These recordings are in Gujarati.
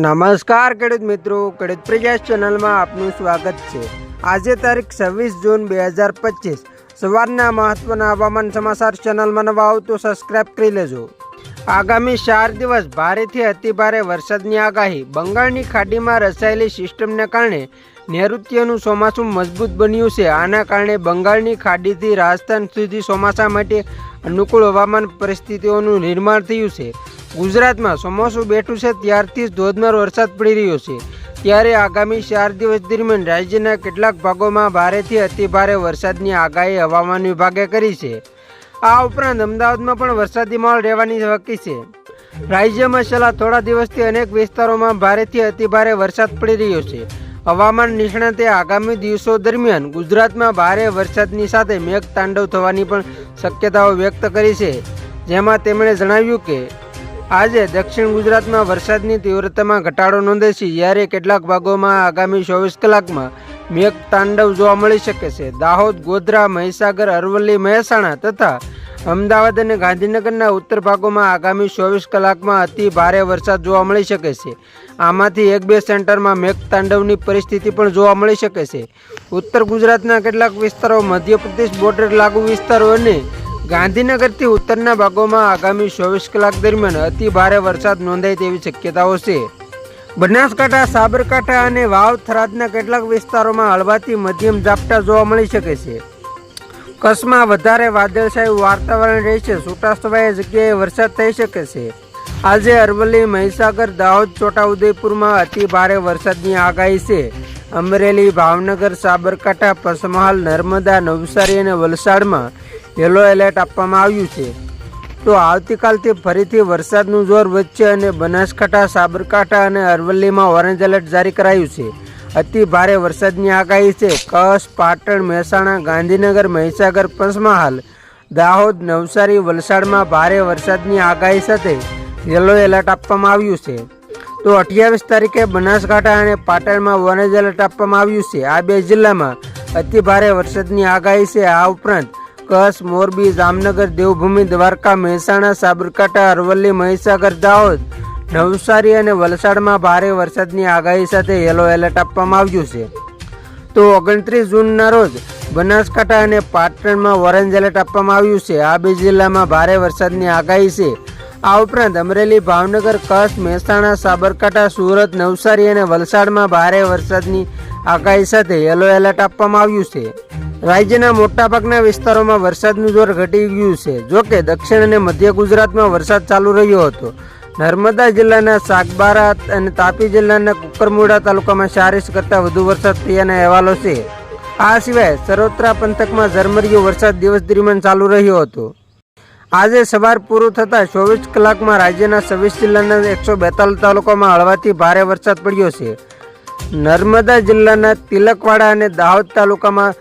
નમસ્કાર, ખેડૂત મિત્રો. ખેડૂત પ્રજાસ ચેનલમાં આપનું સ્વાગત છે. આજે તારીખ છવ્વીસ જૂન બે હજાર પચીસ. સવારના મહત્વના હવામાન સમાચાર ચેનલમાં નવા આવો તો સબસ્ક્રાઇબ કરી લેજો. આગામી ચાર દિવસ ભારેથી અતિભારે વરસાદની આગાહી. બંગાળની ખાડીમાં રચાયેલી સિસ્ટમને કારણે નૈઋત્યનું ચોમાસું મજબૂત બન્યું છે. આના કારણે બંગાળની ખાડીથી રાજસ્થાન સુધી ચોમાસા માટે અનુકૂળ હવામાન પરિસ્થિતિઓનું નિર્માણ થયું છે. ગુજરાતમાં ચોમાસું બેઠું છે ત્યારથી જ ધોધમાર વરસાદ પડી રહ્યો છે. ત્યારે આગામી ચાર દિવસ દરમિયાન રાજ્યના કેટલાક ભાગોમાં ભારેથી અતિભારે વરસાદની આગાહી હવામાન વિભાગે કરી છે. આ ઉપરાંત અમદાવાદમાં પણ વરસાદી માહોલ રહેવાની વકી છે. રાજ્યમાં છેલ્લા થોડા દિવસથી અનેક વિસ્તારોમાં ભારેથી અતિભારે વરસાદ પડી રહ્યો છે. હવામાન નિષ્ણાતે આગામી દિવસો દરમિયાન ગુજરાતમાં ભારે વરસાદની સાથે મેઘ તાંડવ થવાની પણ શક્યતાઓ વ્યક્ત કરી છે. જેમાં તેમણે જણાવ્યું કે આજે દક્ષિણ ગુજરાતમાં વરસાદની તીવ્રતામાં ઘટાડો નોંધે છે. જ્યારે કેટલાક ભાગોમાં આગામી ચોવીસ કલાકમાં મેઘ તાંડવ જોવા મળી શકે છે. દાહોદ, ગોધરા, મહીસાગર, અરવલ્લી, મહેસાણા તથા અમદાવાદ અને ગાંધીનગરના ઉત્તર ભાગોમાં આગામી ચોવીસ કલાકમાં અતિ ભારે વરસાદ જોવા મળી શકે છે. આમાંથી એક બે સેન્ટરમાં મેઘ તાંડવની પરિસ્થિતિ પણ જોવા મળી શકે છે. ઉત્તર ગુજરાતના કેટલાક વિસ્તારો મધ્યપ્રદેશ બોર્ડર લાગુ વિસ્તારો અને ગાંધીનગરથી ઉત્તરના ભાગોમાં આગામી ચોવીસ કલાક દરમિયાન અતિ ભારે વરસાદ નોંધાય તેવી શક્યતાઓ છે. બનાસકાંઠા, સાબરકાંઠા અને વાવ થરાદના કેટલાક વિસ્તારોમાં હળવાથી મધ્યમ ઝાપટા જોવા મળી શકે છે. કચ્છમાં વધારે વાદળછાયું વાતાવરણ રહેશે છૂટાછવાયા જગ્યાએ વરસાદ થઈ શકે છે. આજે અરવલ્લી, મહીસાગર, દાહોદ, છોટાઉદેપુરમાં અતિ ભારે વરસાદની આગાહી છે. અમરેલી, ભાવનગર, સાબરકાંઠા, પંચમહાલ, નર્મદા, નવસારી અને વલસાડમાં યલો એલર્ટ આપવામાં આવ્યું છે. તો આવતીકાલથી ફરીથી વરસાદનું જોર વધશે અને બનાસકાંઠા, સાબરકાંઠા અને અરવલ્લીમાં ઓરેન્જ એલર્ટ જારી કરાયું છે. અતિ ભારે વરસાદની આગાહી છે. કચ્છ, પાટણ, મહેસાણા, ગાંધીનગર, મહીસાગર, પંચમહાલ, દાહોદ, નવસારી, વલસાડમાં ભારે વરસાદની આગાહી સાથે યલો એલર્ટ આપવામાં આવ્યું છે. તો અઠ્યાવીસ તારીખે બનાસકાંઠા અને પાટણમાં ઓરેન્જ એલર્ટ આપવામાં આવ્યું છે. આ બે જિલ્લામાં અતિ ભારે વરસાદની આગાહી છે. આ ઉપરાંત કચ્છ મોરબી, જામનગર, દેવભૂમિ, દ્વારકા, મહેસાણા, સાબરકાંઠા, અરવલ્લી, મહીસાગર, દાહોદ. નવસારી અને વલસાડમાં ભારે વરસાદની આગાહી સાથે યલો એલર્ટ આપવામાં આવ્યું છે. તો ઓગણત્રીસ જૂનના રોજ બનાસકાંઠા અને પાટણમાં ઓરેન્જ એલર્ટ આપવામાં આવ્યું છે. આ બે જિલ્લામાં ભારે વરસાદની આગાહી છે. આ ઉપરાંત અમરેલી, ભાવનગર, કચ્છ, મહેસાણા, સાબરકાંઠા, સુરત, નવસારી અને વલસાડમાં ભારે વરસાદની આગાહી સાથે યલો એલર્ટ આપવામાં આવ્યું છે. રાજ્યના મોટાભાગના વિસ્તારોમાં વરસાદનું જોર ઘટી ગયું છે. જોકે દક્ષિણ અને મધ્ય ગુજરાતમાં વરસાદ ચાલુ રહ્યો હતો. નર્મદા જિલ્લાના સાગબારા અને તાપી જિલ્લાના કુકરમુડા તાલુકામાં ચારીસ કરતાં વધુ વરસાદ થયાના અહેવાલો છે. આ સિવાય સરોત્રા પંથકમાં ઝરમરિયો વરસાદ દિવસ દરમિયાન ચાલુ રહ્યો હતો. આજે સવાર પૂરું થતાં ચોવીસ કલાકમાં રાજ્યના છવ્વીસ જિલ્લાના એકસો બેતાલીસ તાલુકામાં હળવાથી ભારે વરસાદ પડ્યો છે. નર્મદા જિલ્લાના તિલકવાડા અને દાહોદ તાલુકામાં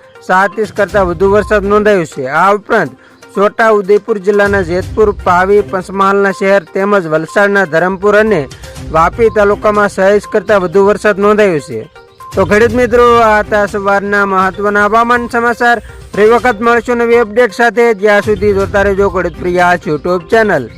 ઇંચ કરતાં વધુ વરસાદ નોંધાયો છે. આ ઉપરાંત છોટા ઉદેપુર જિલ્લાના જેતપુર, પાવી, પંચમહાલના શહેર તેમજ વલસાડના ધરમપુર અને વાપી તાલુકામાં સહેજ કરતાં વધુ વરસાદ નોંધાયો છે. તો ખેડૂત મિત્રો, આ હતા સવારના મહત્વના હવામાન સમાચાર. ફરી વખત મળશું નવી અપડેટ સાથે. જ્યાં સુધી જોતા રહેજો ખેડૂત પ્રિયા યુટ્યુબ ચેનલ.